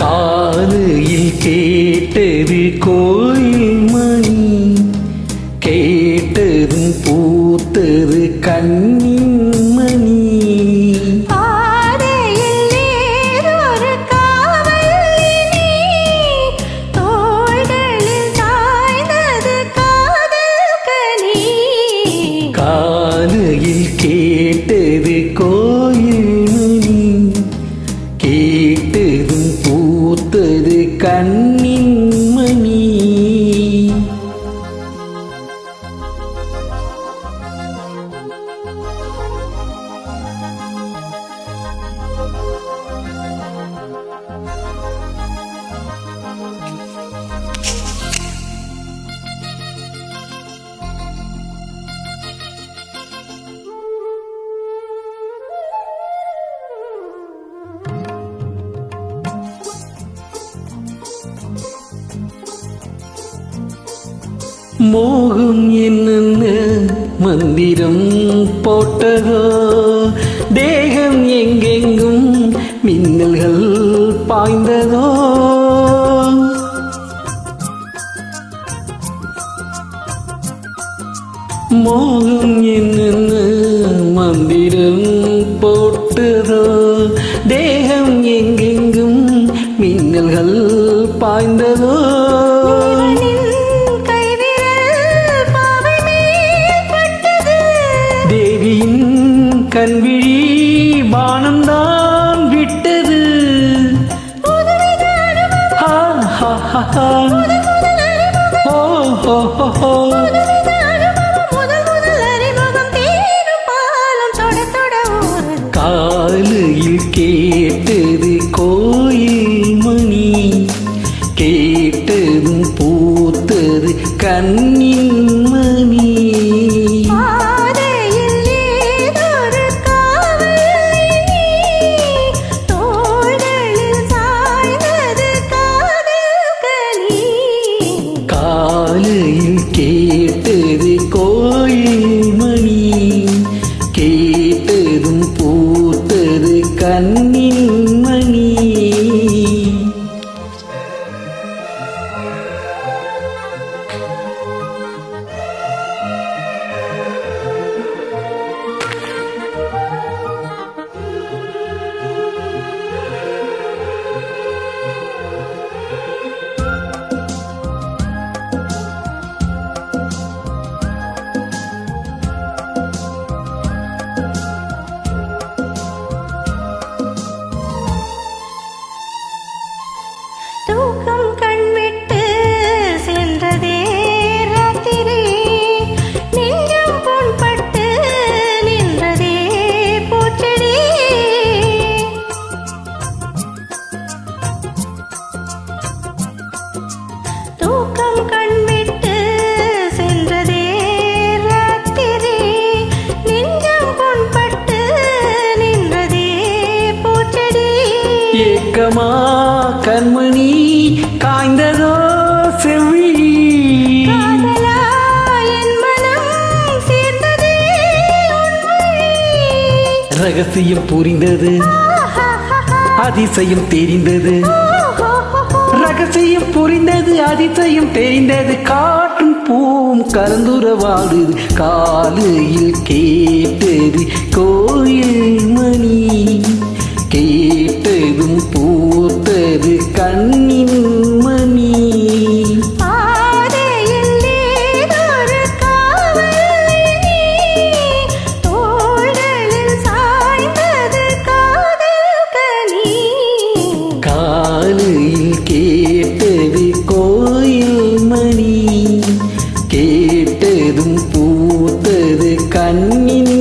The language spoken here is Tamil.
காலையில் கேட்டது கோயில் மணி. கேட்டதும் பூத்தது கண்ணி மோகம் என்னென்ன மந்திரம் போட்டதோ? தேகம் எங்கெங்கும் மின்னல்கள் பாய்ந்ததோ? மோகம் என்னென்ன மந்திரம் போட்டதோ? தேகம் எங்கெங்கும் மின்னல்கள் பாய்ந்ததோ? தொட தொட விட்டது. காலையில் கேட்டது கோயில் மணி கேட்டதும் பூத்தது கண்ணின் பூத்தது கண்ணி ஏக்கமா கண்மணி காய்ந்ததோ செவ்வி. ரகசியம் புரிந்தது. அதிசயம் தெரிந்தது. ரகசியம் புரிந்தது அதிசயம் தெரிந்தது. காற்றும் பூவும் கலந்துரவாடுது. காலையில் கேட்டது கோயில் மணி. கேட்டதும் பூத்தது கண்ணின் மணி. காலையில் கேட்டது கோயில் மணி கேட்டதும் பூத்தது கண்ணின்